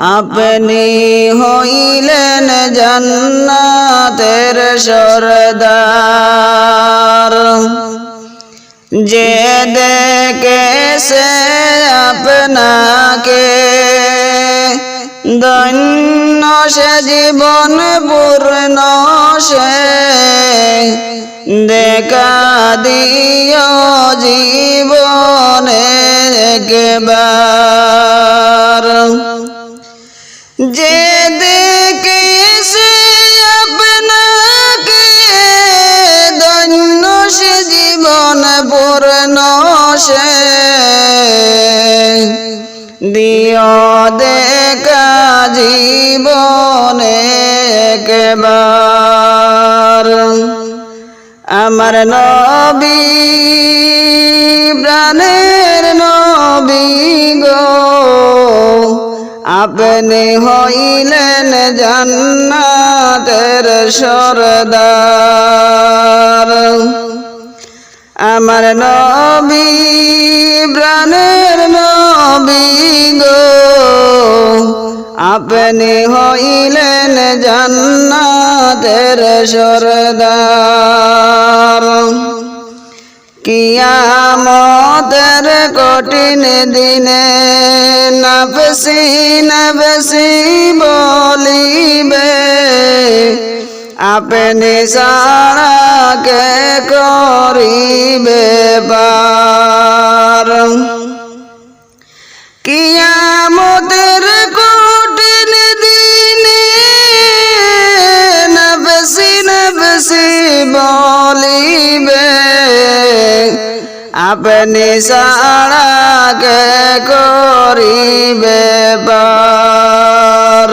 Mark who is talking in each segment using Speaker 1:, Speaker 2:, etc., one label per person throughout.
Speaker 1: আপনি হইলেন জান্নাতের সরদার। যে দেখেছে আপনাকে দৈন্য সে জীবন পূর্ণ সে। দেখা দিও জীবনে একবার। সে দিও দেখা জীবনে একবার। আমার নবী প্রাণের নবী গো আপনি হইলেন জান্নাতের সরদার। আমার নবী, প্রাণের নবী গো। আপনি হইলেন জান্নাতের সরদার। কিয়ামতের কঠিন দিনে নফসি নফসি বলিবে আপনি সারাকে করিবে পার কিয়ামতের কঠিন দিনে নফসি নফসি বলিবে আপনি সারাকে করিবে পার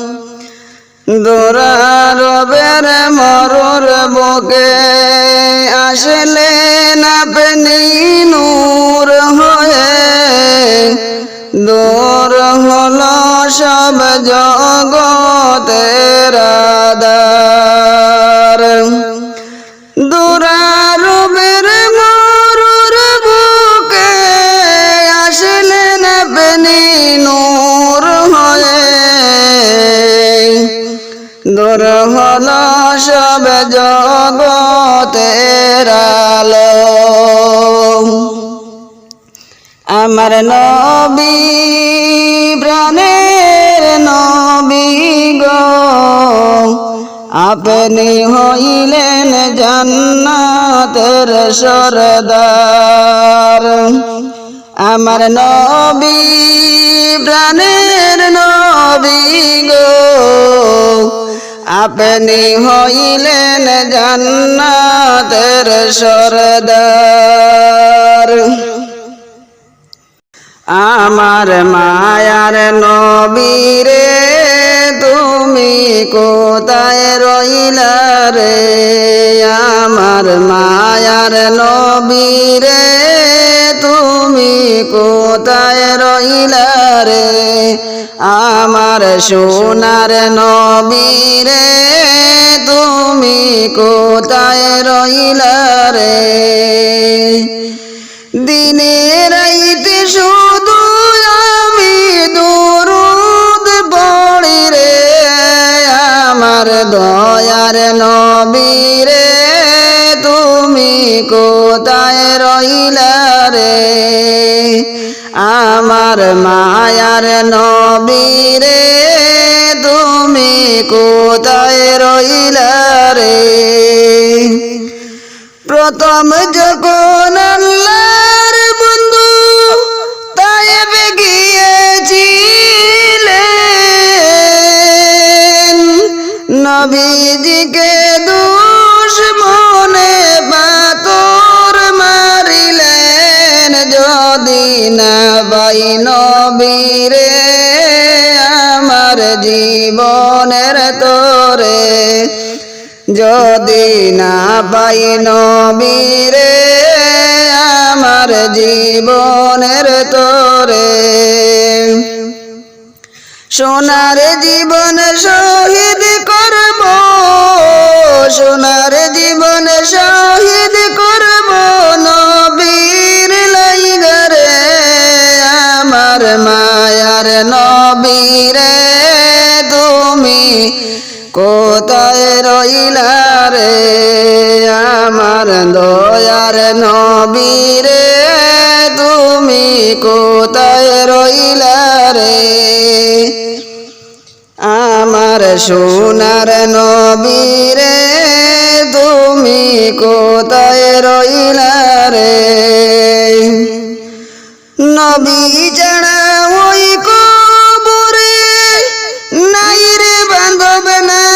Speaker 1: দোরারবের মরুর বুকে আসলেন আপনি নূর হয়ে। দোর হল সব জগতের দূরা দূর হল সব জগতের আলো। আমার নবী, প্রাণের নবী গো। আপনি হইলেন জান্নাতের সরদার। আমার নবী, প্রাণের নবী গো। আপনি হইলেন জান্নাতের সরদার। আমার মায়ার নবীরে তুমি কোথায় রইলা রে? আমার মায়ার নবীরে তুমি কোথায় রইলা রে আমার সোনার নবীরে তুমি কোথায় রইলা রে? কোথায় রইলা রে। আমার মায়ার নবীরে তুমি কোথায় রইলা রে। প্রথম যখন আল্লাহর বন্ধু তায়েবে গিয়েছিলেন নবীজিকে নবীরে আমার জীবনের তোরে। যদি না পাই নবীরে আমার জীবনের তোরে। সোনার জীবন শহীদ করব, সোনার কোথায় রইলা রে? আমার সোনার নবীরে তুমি কোথায় রইলা রে? নবী জানা ওই কবরে নাই রে বান্ধব নাই।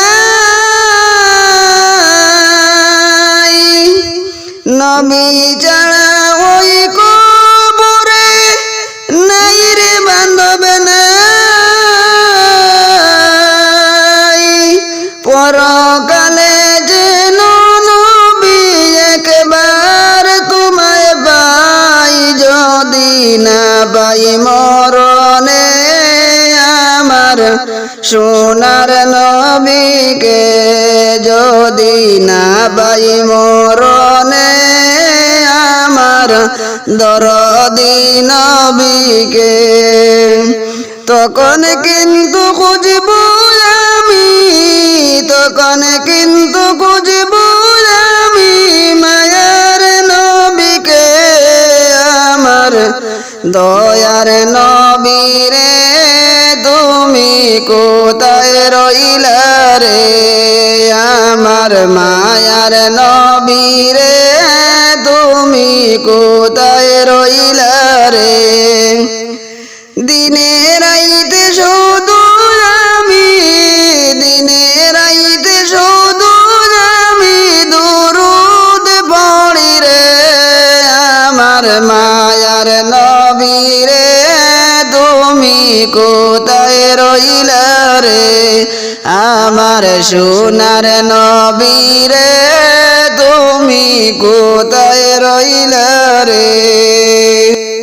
Speaker 1: নবী না পাই মরণে আমার সোনার নবীকে যদি না পাই মরণে আমার দরদি নবীকে। তখন কিন্তু খুঁজব আমি, তখন কিন্তু খুঁজব আমি মায়ার দয়ার নবীরে তুমি কোথায় রইলা রে? আমার মায়ার নবীরে তুমি কোথায় রইলা রে? দিনে তুমি কোথায় রইলা রে? আমার সোনার নবী রে তুমি কোথায় রইলা রে?